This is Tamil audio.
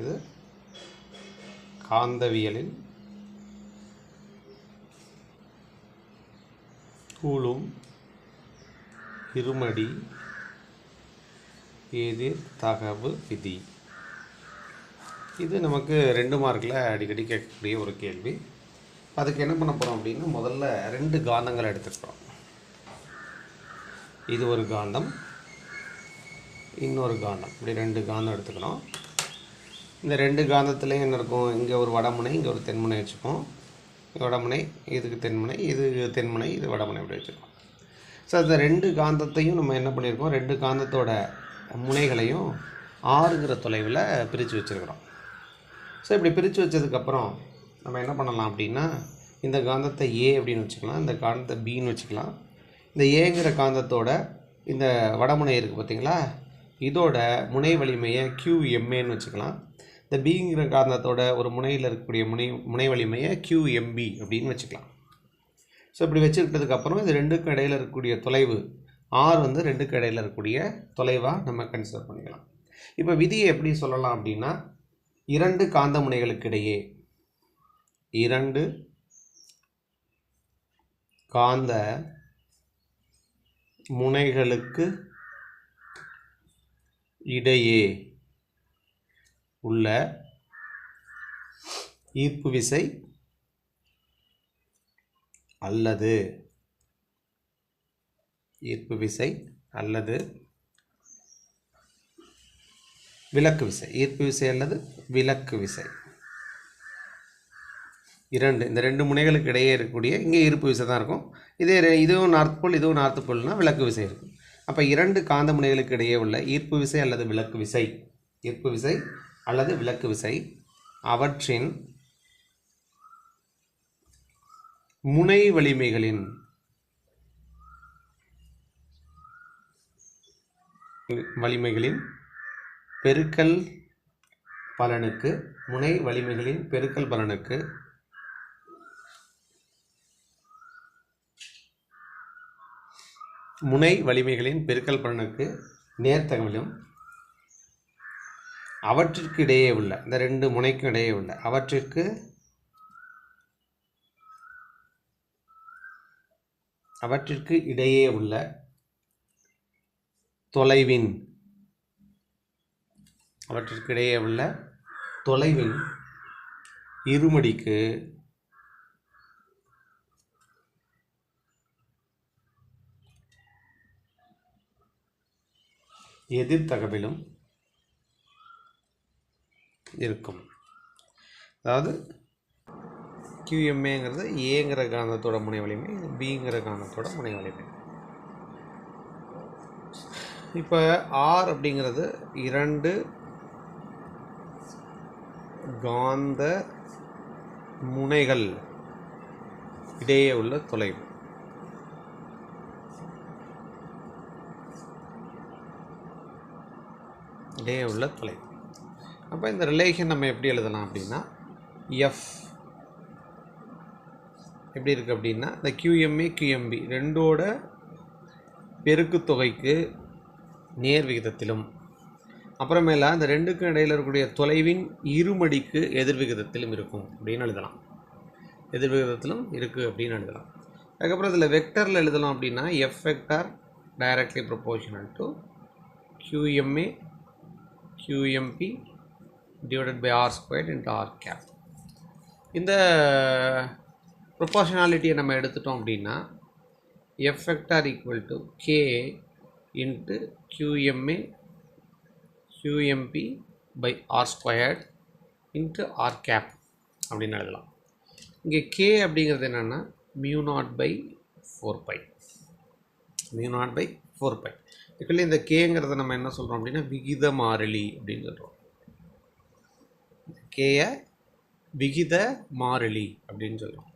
இது காந்தவியலில் கூலும் இருமடி எதிர் தகவு விதி. இது நமக்கு ரெண்டு மார்க்கில் அடிக்கடி கேட்கக்கூடிய ஒரு கேள்வி. அதுக்கு என்ன பண்ண போகிறோம் அப்படின்னா முதல்ல ரெண்டு காந்தங்கள் எடுத்துக்கிறோம் இது ஒரு காந்தம் இன்னொரு காந்தம். இப்படி ரெண்டு காந்தம் எடுத்துக்கணும். இந்த ரெண்டு காந்தத்துலேயும் என்ன இருக்கும்? இங்கே ஒரு வடமுனை இங்கே ஒரு தென்முனை வச்சுப்போம். வடமுனை இதுக்கு தென்முனை இது தென்முனை இது வடமுனை இப்படி வச்சுருக்கோம் ஸோ அந்த ரெண்டு காந்தத்தையும் நம்ம என்ன பண்ணியிருக்கோம்? ரெண்டு காந்தத்தோட முனைகளையும் ஆறுங்கிற தொலைவில் பிரித்து வச்சுருக்கிறோம். ஸோ இப்படி பிரித்து வச்சதுக்கப்புறம் நம்ம என்ன பண்ணலாம் அப்படின்னா இந்த காந்தத்தை ஏ அப்படின்னு வச்சுக்கலாம் இந்த காந்தத்தை பின்னு வச்சுக்கலாம். இந்த ஏங்கிற காந்தத்தோட இந்த வடமுனை இருக்குது பார்த்திங்களா இதோட முனை வலிமையை கியூஎம்ஏன்னு வச்சுக்கலாம். இந்த பிங்கிற காந்தத்தோட ஒரு முனையில் இருக்கக்கூடிய முனை முனை வலிமையை கியூஎம்பி அப்படின்னு வச்சுக்கலாம். ஸோ இப்படி வச்சுக்கிட்டதுக்கப்புறம் இது ரெண்டுக்கும் இடையில் இருக்கக்கூடிய தொலைவு ஆர் வந்து ரெண்டுக்கு இடையில் இருக்கக்கூடிய தொலைவாக நம்ம கன்சிடர் பண்ணிக்கலாம். இப்போ விதியை எப்படி சொல்லலாம் அப்படின்னா இரண்டு காந்த முனைகளுக்கு இடையே இரண்டு காந்த முனைகளுக்கு இடையே உள்ள ஈர்ப்பு விசை அல்லது ஈர்ப்பு விசை அல்லது விலக்கு விசை. ஈர்ப்பு விசை அல்லது விலக்கு விசை. இரண்டு இந்த ரெண்டு முனைகளுக்கு இடையே இருக்கக்கூடிய இங்கே ஈர்ப்பு விசை தான் இருக்கும். இதே இதுவும் நார்த் போல் இதுவும் நார்த் போல்னால் விலக்கு விசை இருக்கும். அப்போ இரண்டு காந்த முனைகளுக்கு இடையே உள்ள ஈர்ப்பு விசை அல்லது விலக்கு விசை. ஈர்ப்பு விசை அல்லது விலக்கு விசை. அவற்றின் முனை வலிமைகளின் வலிமைகளின் பெருக்கல் பலனுக்கு முனை வலிமைகளின் பெருக்கல் பலனுக்கு முனை வலிமைகளின் பெருக்கல் பலனுக்கு நேர்த்தகவிலும் அவற்றிற்கு இடையே உள்ள இந்த ரெண்டு முனைக்கும் இடையே உள்ள அவற்றிற்கு அவற்றிற்கு இடையே உள்ள தொலைவின் அவற்றிற்கு இடையே உள்ள தொலைவின் இருமடிக்கு எதிர்த்தகவிலும் இருக்கும். அதாவது கியூஎம்ஏங்கிறது ஏங்கிற காந்தத்தோட முனை வலிமை இது பிங்கிற காந்தத்தோட முனை வலிமை இப்போ ஆர் அப்படிங்கிறது இரண்டு காந்த முனைகள் இடையே உள்ள தொலைவு. இடையே உள்ள தொலைவு. அப்போ இந்த ரிலேஷன் நம்ம எப்படி எழுதலாம் அப்படின்னா எஃப் எப்படி இருக்குது அப்படின்னா இந்த கியூஎம்ஏ கியூஎம்பி ரெண்டோட பெருக்குத் தொகைக்கு நேர் விகிதத்திலும் அப்புறமேல அந்த ரெண்டுக்கும் இடையில் இருக்கக்கூடிய தொலைவின் இருமடிக்கு எதிர் விகிதத்திலும் இருக்கும் அப்படின்னு எழுதலாம். எதிர் விகிதத்திலும் இருக்குது அப்படின்னு எழுதலாம். அதுக்கப்புறம் இதில் வெக்டரில் எழுதலாம் அப்படின்னா F vector directly proportional to QMA QMP divided by R squared into r cap இந்த ப்ரொபோர்ஷனாலிட்டியை நம்ம எடுத்துட்டோம் அப்படின்னா F vector equal to K into QMA QMP by R squared into R cap அப்படின்னு எழுதலாம். இங்கே கே அப்படிங்கிறது என்னென்னா mu nought by four pi mu nought by four pi இதுக்குள்ளே இந்த கேங்கிறத நம்ம என்ன சொல்கிறோம் அப்படின்னா விகித மாறிலி அப்படின்னு சொல்கிறோம் கேய விகித மாறிலி அப்படின்னு சொல்லுவோம்.